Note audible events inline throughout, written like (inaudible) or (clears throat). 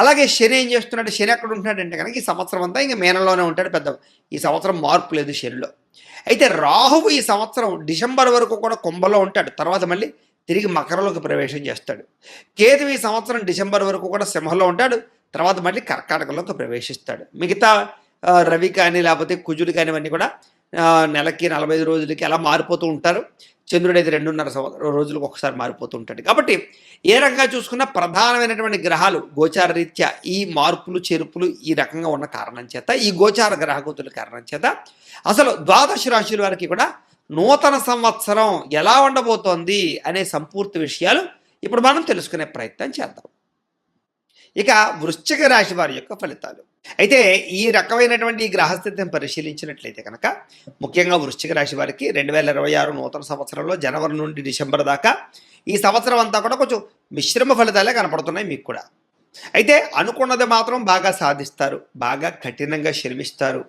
అలాగే శని ఏం చేస్తున్నాడు? శని ఎక్కడ ఉంటున్నాడంటే కనుక ఈ సంవత్సరం అంతా ఇంకా మేనలోనే ఉంటాడు పెద్ద ఈ సంవత్సరం మార్పు లేదు శనిలో. అయితే రాహువు ఈ సంవత్సరం డిసెంబర్ వరకు కూడా కుంభలో ఉంటాడు. తర్వాత మళ్ళీ తిరిగి మకరంలోకి ప్రవేశం చేస్తాడు. కేతు ఈ సంవత్సరం డిసెంబర్ వరకు కూడా సింహంలో ఉంటాడు. తర్వాత మళ్ళీ కర్కాటకలోకి ప్రవేశిస్తాడు. మిగతా రవి కానీ లేకపోతే కుజుడు కానీ ఇవన్నీ కూడా నెలకి నలభై ఐదు రోజులకి అలా మారిపోతూ ఉంటారు. చంద్రుడు అయితే రెండున్నర సంవత్సరం రోజులకు ఒకసారి మారిపోతుంటాడు కాబట్టి ఏ రకంగా చూసుకున్నా ప్రధానమైనటువంటి గ్రహాలు గోచార రీత్యా ఈ మార్పులు చెరుపులు ఈ రకంగా ఉన్న కారణం చేత ఈ గోచార గ్రహగతుల కారణం చేత అసలు ద్వాదశ రాశుల వారికి కూడా నూతన సంవత్సరం ఎలా ఉండబోతోంది అనే సంపూర్తి విషయాలు ఇప్పుడు మనం తెలుసుకునే ప్రయత్నం చేద్దాం. ఇక వృశ్చిక రాశి వారి యొక్క ఫలితాలు. అయితే ఈ రకమైనటువంటి ఈ గ్రహస్థితిని పరిశీలించినట్లయితే కనుక ముఖ్యంగా వృశ్చిక రాశి వారికి రెండు వేల ఇరవై ఆరు నూతన సంవత్సరంలో జనవరి నుండి డిసెంబర్ దాకా ఈ సంవత్సరం అంతా కూడా కొంచెం మిశ్రమ ఫలితాలే కనపడుతున్నాయి మీకు కూడా. అయితే అనుకున్నది మాత్రం బాగా సాధిస్తారు బాగా కఠినంగా శ్రమిస్తారు.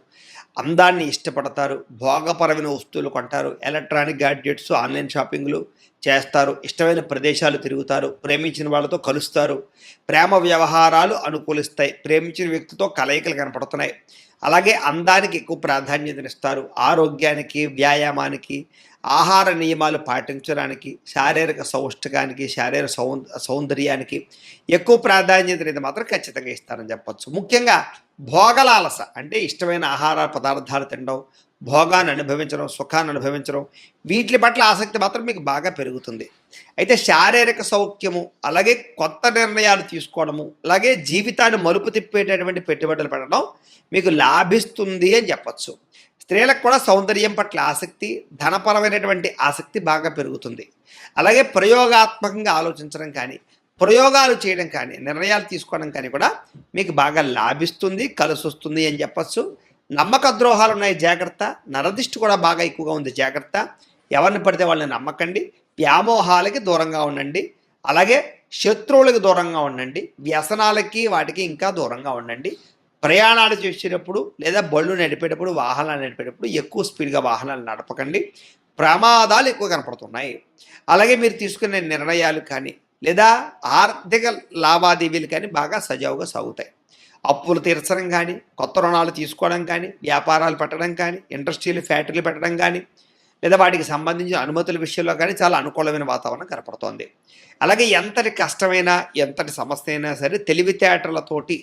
అందాన్ని ఇష్టపడతారు భోగపరమైన వస్తువులు కొంటారు ఎలక్ట్రానిక్ గ్యాడ్జెట్స్ ఆన్లైన్ షాపింగ్లు చేస్తారు ఇష్టమైన ప్రదేశాలు తిరుగుతారు ప్రేమించిన వాళ్ళతో కలుస్తారు. ప్రేమ వ్యవహారాలు అనుకూలిస్తాయి. ప్రేమించిన వ్యక్తితో కలయికలు కనపడుతున్నాయి. అలాగే అందానికి ఎక్కువ ప్రాధాన్యతనిస్తారు. ఆరోగ్యానికి వ్యాయామానికి ఆహార నియమాలు పాటించడానికి శారీరక సౌష్ఠకానికి శారీరక సౌ సౌందర్యానికి ఎక్కువ ప్రాధాన్యత అనేది మాత్రం ఖచ్చితంగా ఇస్తారని చెప్పచ్చు. ముఖ్యంగా భోగలాలస అంటే ఇష్టమైన ఆహార పదార్థాలు తినడం భోగాన్ని అనుభవించడం సుఖాన్ని అనుభవించడం వీటి పట్ల ఆసక్తి మాత్రం మీకు బాగా పెరుగుతుంది. అయితే శారీరక సౌఖ్యము అలాగే కొత్త నిర్ణయాలు తీసుకోవడము అలాగే జీవితాన్ని మలుపు తిప్పేటటువంటి పెట్టుబడులు పెట్టడం మీకు లాభిస్తుంది అని చెప్పచ్చు. స్త్రీలకు కూడా సౌందర్యం పట్ల ఆసక్తి ధనపరమైనటువంటి ఆసక్తి బాగా పెరుగుతుంది. అలాగే ప్రయోగాత్మకంగా ఆలోచించడం కానీ ప్రయోగాలు చేయడం కానీ నిర్ణయాలు తీసుకోవడం కానీ కూడా మీకు బాగా లాభిస్తుంది కలిసి వస్తుంది అని చెప్పచ్చు. నమ్మక ద్రోహాలు ఉన్నాయి జాగ్రత్త. నరదిష్టి కూడా బాగా ఎక్కువగా ఉంది జాగ్రత్త. ఎవరిని పడితే వాళ్ళని నమ్మకండి. వ్యామోహాలకి దూరంగా ఉండండి. అలాగే శత్రువులకు దూరంగా ఉండండి. వ్యసనాలకి వాటికి ఇంకా దూరంగా ఉండండి. ప్రయాణాలు చేసేటప్పుడు లేదా బళ్ళు నడిపేటప్పుడు వాహనాలు నడిపేటప్పుడు ఎక్కువ స్పీడ్గా వాహనాలు నడపకండి. ప్రమాదాలు ఎక్కువ కనపడుతున్నాయి. అలాగే మీరు తీసుకునే నిర్ణయాలు కానీ లేదా ఆర్థిక లావాదేవీలు కానీ బాగా సజావుగా సాగుతాయి. అప్పులు తీర్చడం కానీ కొత్త రుణాలు తీసుకోవడం కానీ వ్యాపారాలు పెట్టడం కానీ ఇండస్ట్రీలు ఫ్యాక్టరీలు పెట్టడం కానీ లేదా వాటికి సంబంధించిన అనుమతుల విషయంలో కానీ చాలా అనుకూలమైన వాతావరణం కనపడుతోంది. అలాగే ఎంతటి కష్టమైనా ఎంతటి సమస్య అయినా సరే తెలివితేటలతోటి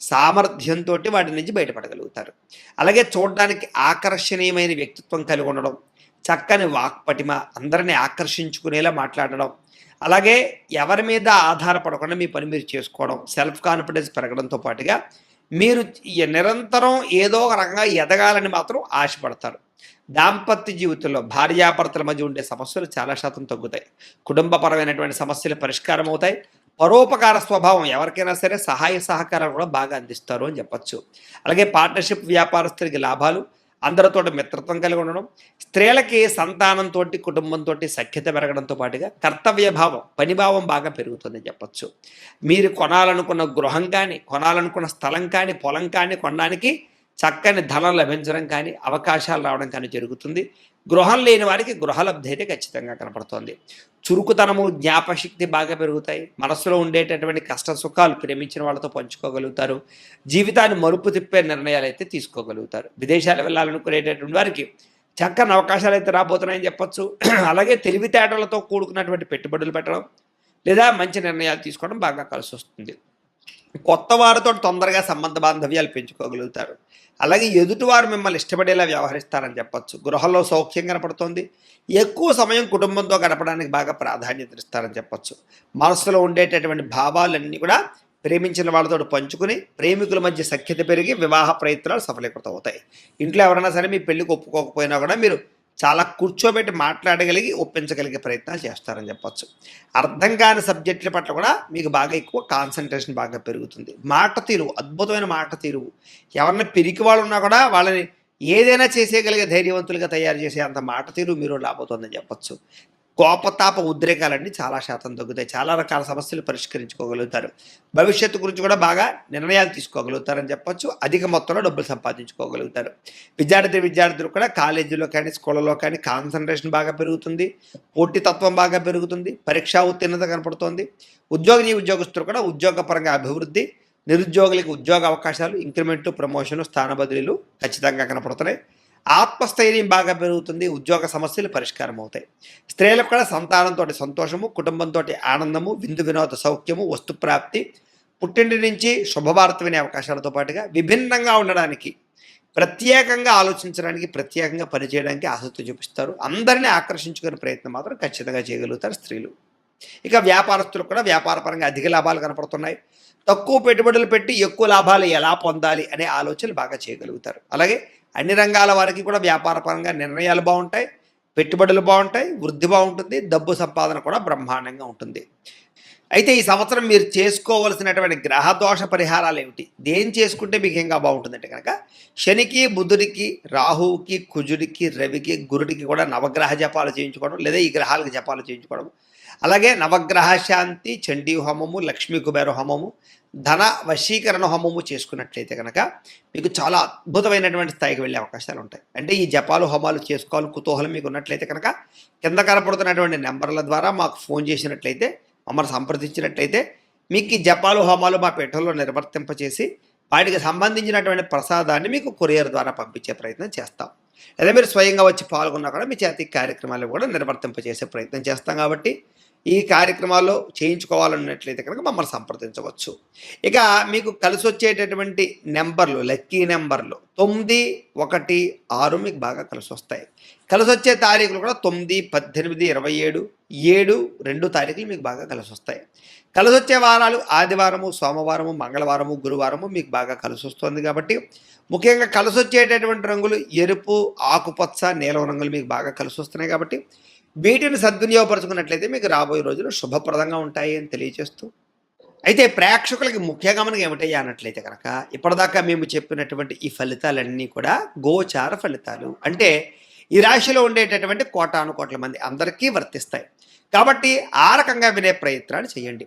సామర్థ్యంతో వాటి నుంచి బయటపడగలుగుతారు. అలాగే చూడడానికి ఆకర్షణీయమైన వ్యక్తిత్వం కలిగి ఉండడం చక్కని వాక్పటిమ అందరినీ ఆకర్షించుకునేలా మాట్లాడడం అలాగే ఎవరి మీద ఆధారపడకుండా మీ పని మీరు చేసుకోవడం సెల్ఫ్ కాన్ఫిడెన్స్ పెరగడంతో పాటుగా మీరు ఈ నిరంతరం ఏదో ఒక రకంగా ఎదగాలని మాత్రం ఆశపడతారు. దాంపత్య జీవితంలో భార్యాభర్తల మధ్య ఉండే సమస్యలు చాలా శాతం తగ్గుతాయి. కుటుంబపరమైనటువంటి సమస్యలు పరిష్కారం అవుతాయి. పరోపకార స్వభావం ఎవరికైనా సరే సహాయ సహకారాలు కూడా బాగా అందిస్తారు అని చెప్పొచ్చు. అలాగే పార్ట్నర్షిప్ వ్యాపారస్తులకి లాభాలు అందరితో మిత్రత్వం కలిగి ఉండడం స్త్రీలకి సంతానంతో కుటుంబంతో సఖ్యత పెరగడంతో పాటుగా కర్తవ్య భావం పనిభావం బాగా పెరుగుతుందని చెప్పచ్చు. మీరు కొనాలనుకున్న గృహం కానీ కొనాలనుకున్న స్థలం కానీ పొలం కానీ కొనడానికి చక్కని ధనం లభించడం కానీ అవకాశాలు రావడం కానీ జరుగుతుంది. గృహం లేని వారికి గృహలబ్ధి అయితే ఖచ్చితంగా కనపడుతోంది. చురుకుతనము జ్ఞాపశక్తి బాగా పెరుగుతాయి. మనసులో ఉండేటటువంటి కష్ట సుఖాలు ప్రేమించిన వాళ్ళతో పంచుకోగలుగుతారు. జీవితాన్ని మరుపు తిప్పే నిర్ణయాలు అయితే తీసుకోగలుగుతారు. విదేశాలు వెళ్ళాలనుకునేటటువంటి వారికి చక్కని అవకాశాలు అయితే రాబోతున్నాయని చెప్పొచ్చు. (clears throat) అలాగే తెలివితేటలతో కూడుకున్నటువంటి పెట్టుబడులు పెట్టడం లేదా మంచి నిర్ణయాలు తీసుకోవడం బాగా కలిసి వస్తుంది కొత్త వారితో తొందరగా సంబంధ బాంధవ్యాలు పెంచుకోగలుగుతారు. అలాగే ఎదుటివారు మిమ్మల్ని ఇష్టపడేలా వ్యవహరిస్తారని చెప్పచ్చు. గృహంలో సౌఖ్యం కనపడుతోంది. ఎక్కువ సమయం కుటుంబంతో గడపడానికి బాగా ప్రాధాన్యత ఇస్తారని చెప్పొచ్చు. మనసులో ఉండేటటువంటి భావాలన్నీ కూడా ప్రేమించిన వాళ్ళతో పంచుకుని ప్రేమికుల మధ్య సఖ్యత పెరిగి వివాహ ప్రయత్నాలు సఫలీకృతం అవుతాయి ఇంట్లో ఎవరైనా సరే మీ పెళ్ళికి ఒప్పుకోకపోయినా కూడా మీరు చాలా కూర్చోబెట్టి మాట్లాడగలిగి ఒప్పించగలిగే ప్రయత్నాలు చేస్తారని చెప్పొచ్చు. అర్థం కాని సబ్జెక్టుల పట్ల కూడా మీకు బాగా ఎక్కువ కాన్సన్ట్రేషన్ బాగా పెరుగుతుంది. మాట తీరు అద్భుతమైన మాట తీరు ఎవరిని పిరికి వాళ్ళు ఉన్నా కూడా వాళ్ళని ఏదైనా చేసేయగలిగే ధైర్యవంతులుగా తయారు చేసే అంత మాట తీరు మీరు రాబోతుందని చెప్పొచ్చు. కోపతాప ఉద్రేకాలన్నీ చాలా శాతం తగ్గుతాయి. చాలా రకాల సమస్యలు పరిష్కరించుకోగలుగుతారు. భవిష్యత్తు గురించి కూడా బాగా నిర్ణయాలు తీసుకోగలుగుతారని చెప్పొచ్చు. అధిక మొత్తంలో డబ్బులు సంపాదించుకోగలుగుతారు. విద్యార్థి విద్యార్థులు కూడా కాలేజీలో కానీ స్కూళ్ళలో కానీ కాన్సన్ట్రేషన్ బాగా పెరుగుతుంది. పోటీతత్వం బాగా పెరుగుతుంది. పరీక్షా ఉత్తీర్ణత కనపడుతోంది. ఉద్యోగిని ఉద్యోగస్తులు కూడా ఉద్యోగపరంగా అభివృద్ధి నిరుద్యోగులకు ఉద్యోగ అవకాశాలు ఇంక్రిమెంట్లు ప్రమోషన్లు స్థాన బదిలీలు ఖచ్చితంగా కనపడుతున్నాయి. ఆత్మస్థైర్యం బాగా పెరుగుతుంది ఉద్యోగ సమస్యలు పరిష్కారం అవుతాయి స్త్రీలకు కూడా సంతానంతో సంతోషము కుటుంబంతో ఆనందము విందు వినోద సౌఖ్యము వస్తుప్రాప్తి పుట్టింటి నుంచి శుభవార్త వినే అవకాశాలతో పాటుగా విభిన్నంగా ఉండడానికి ప్రత్యేకంగా ఆలోచించడానికి ప్రత్యేకంగా పనిచేయడానికి ఆసక్తి చూపిస్తారు. అందరినీ ఆకర్షించుకునే ప్రయత్నం మాత్రం ఖచ్చితంగా చేయగలుగుతారు స్త్రీలు. ఇక వ్యాపారస్తులకు కూడా వ్యాపారపరంగా అధిక లాభాలు కనపడుతున్నాయి. తక్కువ పెట్టుబడులు పెట్టి ఎక్కువ లాభాలు ఎలా పొందాలి అనే ఆలోచనలు బాగా చేయగలుగుతారు. అలాగే అన్ని రంగాల వారికి కూడా వ్యాపారపరంగా నిర్ణయాలు బాగుంటాయి పెట్టుబడులు బాగుంటాయి వృద్ధి బాగుంటుంది డబ్బు సంపాదన కూడా బ్రహ్మాండంగా ఉంటుంది. అయితే ఈ సంవత్సరం మీరు చేసుకోవలసినటువంటి గ్రహదోష పరిహారాలు ఏమిటి? దేని చేసుకుంటే మీకు ఇంకా బాగుంటుందంటే కనుక శనికి బుధుడికి రాహువుకి కుజుడికి రవికి గురుడికి కూడా నవగ్రహ జపాలు చేయించుకోవడం లేదా ఈ గ్రహాలకు జపాలు చేయించుకోవడం అలాగే నవగ్రహ శాంతి చండీ హోమము లక్ష్మీ కుబేర హోమము ధన వశీకరణ హోమము చేసుకున్నట్లయితే కనుక మీకు చాలా అద్భుతమైనటువంటి స్థాయికి వెళ్ళే అవకాశాలు ఉంటాయి. అంటే ఈ జపాలు హోమాలు చేసుకోవాలి కుతూహలం మీకు ఉన్నట్లయితే కనుక కింద కనపడుతున్నటువంటి నెంబర్ల ద్వారా మాకు ఫోన్ చేసినట్లయితే మమ్మల్ని సంప్రదించినట్లయితే మీకు ఈ జపాలు హోమాలు మా పీఠంలో నిర్వర్తింపచేసి వాటికి సంబంధించినటువంటి ప్రసాదాన్ని మీకు కొరియర్ ద్వారా పంపించే ప్రయత్నం చేస్తాం. అదే మీరు స్వయంగా వచ్చి పాల్గొన్నా కూడా మీ చేతి కార్యక్రమాలు కూడా నిర్వర్తింపజేసే ప్రయత్నం చేస్తాం కాబట్టి ఈ కార్యక్రమాల్లో చేయించుకోవాలన్నట్లయితే కనుక మమ్మల్ని సంప్రదించవచ్చు. ఇక మీకు కలిసి వచ్చేటటువంటి నెంబర్లు లక్కీ నెంబర్లు తొమ్మిది ఒకటి ఆరు మీకు బాగా కలిసి వస్తాయి కలిసి వచ్చే తారీఖులు కూడా తొమ్మిది పద్దెనిమిది ఇరవై ఏడు ఏడు రెండు తారీఖులు మీకు బాగా కలిసి వస్తాయి కలిసి వచ్చే వారాలు ఆదివారము సోమవారము మంగళవారము గురువారము మీకు బాగా కలిసి వస్తుంది కాబట్టి ముఖ్యంగా కలిసి వచ్చేటటువంటి రంగులు ఎరుపు ఆకుపచ్చ నీలం రంగులు మీకు బాగా కలిసి వస్తున్నాయి కాబట్టి వీటిని సద్వినియోగపరచుకున్నట్లయితే మీకు రాబోయే రోజులు శుభప్రదంగా ఉంటాయి అని తెలియజేస్తూ. అయితే ప్రేక్షకులకి ముఖ్య గమనం ఏమిటయ్యా అన్నట్లయితే కనుక ఇప్పటిదాకా మేము చెప్పినటువంటి ఈ ఫలితాలన్నీ కూడా గోచార ఫలితాలు. అంటే ఈ రాశిలో ఉండేటటువంటి కోటాను కోట్ల మంది అందరికీ వర్తిస్తాయి. కాబట్టి ఆ రకంగా వినే ప్రయత్నాలు చేయండి.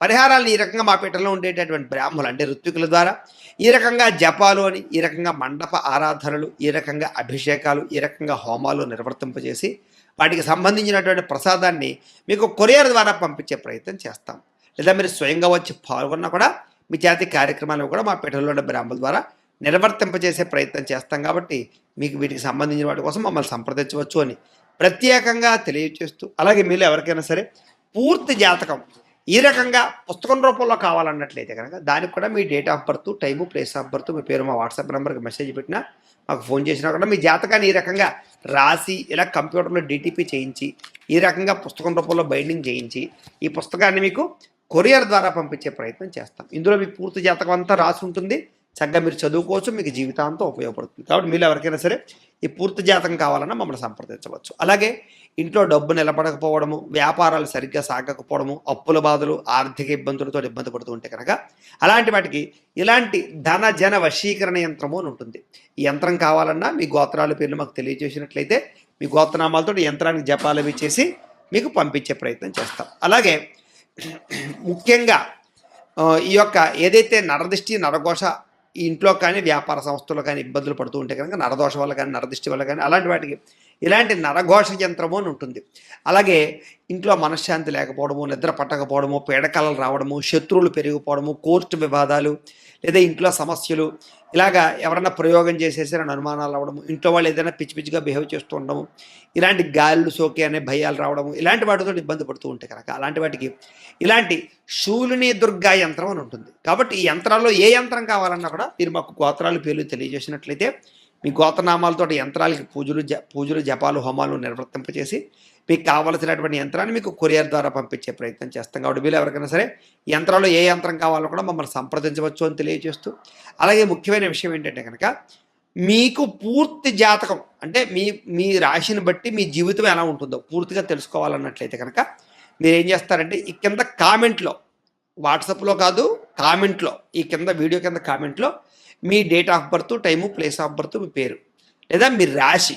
పరిహారాలను ఈ రకంగా మా పీఠంలో ఉండేటటువంటి బ్రాహ్మలు అంటే ఋత్వికుల ద్వారా ఈ రకంగా జపాలు అని ఈ రకంగా మండప ఆరాధనలు ఈ రకంగా అభిషేకాలు ఈ రకంగా హోమాలు నిర్వర్తింపజేసి వాటికి సంబంధించినటువంటి ప్రసాదాన్ని మీకు కొరియర్ ద్వారా పంపించే ప్రయత్నం చేస్తాం. లేదా మీరు స్వయంగా వచ్చి పాల్గొన్నా కూడా మీ జాతి కార్యక్రమాలు కూడా మా పీఠంలో ఉన్న బ్రాహ్మల ద్వారా నిర్వర్తింపజేసే ప్రయత్నం చేస్తాం కాబట్టి మీకు వీటికి సంబంధించిన వాటి కోసం మమ్మల్ని సంప్రదించవచ్చు అని ప్రత్యేకంగా తెలియచేస్తూ అలాగే మీరు ఎవరికైనా సరే పూర్తి జాతకం ఈ రకంగా పుస్తకం రూపంలో కావాలన్నట్లయితే కనుక దానికి కూడా మీ date of birth time place of birth మీ పేరు మా వాట్సాప్ నెంబర్కి మెసేజ్ పెట్టినా మాకు ఫోన్ చేసినా కూడా మీ జాతకాన్ని ఈ రకంగా రాసి ఇలా కంప్యూటర్లో డిటిపి చేయించి ఈ రకంగా పుస్తకం రూపంలో బైండింగ్ చేయించి ఈ పుస్తకాన్ని మీకు కొరియర్ ద్వారా పంపించే ప్రయత్నం చేస్తాం. ఇందులో మీ పూర్తి జాతకం అంతా రాసి ఉంటుంది. చక్కగా మీరు చదువుకోవచ్చు. మీకు జీవితాంతం ఉపయోగపడుతుంది. కాబట్టి మీరు ఎవరికైనా సరే ఈ పూర్తి జాతకం కావాలన్నా మమ్మల్ని సంప్రదించవచ్చు. అలాగే ఇంట్లో డబ్బు నిలబడకపోవడము వ్యాపారాలు సరిగ్గా సాగకపోవడము అప్పుల బాధలు ఆర్థిక ఇబ్బందులతో ఇబ్బంది పడుతూ ఉంటే కనుక అలాంటి వాటికి ఇలాంటి ధన జన వశీకరణ యంత్రము అని ఉంటుంది. ఈ యంత్రం కావాలన్నా మీ గోత్రాల పేర్లు మాకు తెలియజేసినట్లయితే మీ గోత్రనామాలతో ఈ యంత్రానికి జపాలు అవి చేసి మీకు పంపించే ప్రయత్నం చేస్తాం. అలాగే ముఖ్యంగా ఈ యొక్క ఏదైతే నరదృష్టి నరఘోష ఇంట్లో కానీ వ్యాపార సంస్థలు కానీ ఇబ్బందులు పడుతూ ఉంటే కనుక నరదోష వల్ల కానీ నరదృష్టి వల్ల కానీ అలాంటి వాటికి ఇలాంటి నరఘోష యంత్రము అని ఉంటుంది. అలాగే ఇంట్లో మనశ్శాంతి లేకపోవడము నిద్ర పట్టకపోవడము పీడకలలు రావడము శత్రువులు పెరిగిపోవడము కోర్టు వివాదాలు లేదా ఇంట్లో సమస్యలు ఇలాగా ఎవరైనా ప్రయోగం చేసేసారని అనుమానాలు రావడము ఇంట్లో వాళ్ళు ఏదైనా పిచ్చి పిచ్చిగా బిహేవ్ చేస్తూ ఉండడము ఇలాంటి గాలులు సోకే అనే భయాలు రావడము ఇలాంటి వాటితో ఇబ్బంది పడుతూ ఉంటాయి కనుక అలాంటి వాటికి ఇలాంటి శూలిని దుర్గా యంత్రం అని ఉంటుంది. కాబట్టి ఈ యంత్రాల్లో ఏ యంత్రం కావాలన్నా కూడా మీరు మాకు గోత్రాలు పేర్లు తెలియజేసినట్లయితే మీ గోత్రనామాలతో యంత్రాలకి పూజలు జ పూజలు జపాలు హోమాలు నిర్వర్తింపచేసి మీకు కావలసినటువంటి యంత్రాన్ని మీకు కొరియర్ ద్వారా పంపించే ప్రయత్నం చేస్తాం. కాబట్టి వీళ్ళు ఎవరికైనా సరే యంత్రాల్లో ఏ యంత్రం కావాలో కూడా మమ్మల్ని సంప్రదించవచ్చు అని తెలియజేస్తూ అలాగే ముఖ్యమైన విషయం ఏంటంటే కనుక మీకు పూర్తి జాతకం అంటే మీ మీ రాశిని బట్టి మీ జీవితం ఎలా ఉంటుందో పూర్తిగా తెలుసుకోవాలన్నట్లయితే కనుక మీరు ఏం చేస్తారంటే ఈ కింద కామెంట్లో వాట్సాప్లో కాదు కామెంట్లో ఈ కింద వీడియో కింద కామెంట్లో మీ date of birth time place of birth మీ పేరు లేదా మీ రాశి